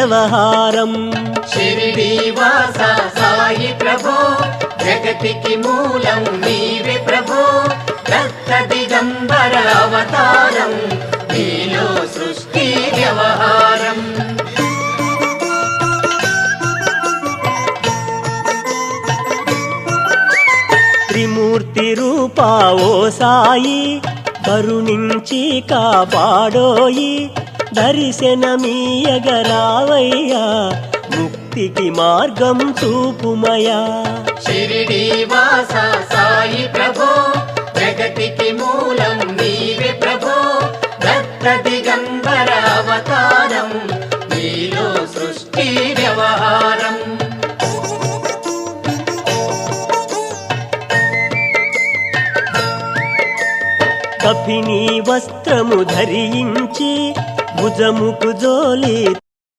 వ్యవహారం. షిరిడి వాస సాయి ప్రభో జగతికి మూలం నీవే ప్రభో దత్త దిగంబర అవతారం నీలో సృష్టి వ్యవహారం. త్రిమూర్తి రూపా ఓ సాయి కరుణించి కాపాడోయి దర్శనమీయగరావయ్యా ముక్తికి మార్గం చూపుమయా షిరిడి వాస సాయి ప్రభో జగతికి మూలం నీవే ప్రభో దత్త దిగంబర అవతారం నీలో సృష్టి వ్యవహారం. కఫిని వస్త్రము ధరించి ভুজা মুখ জলি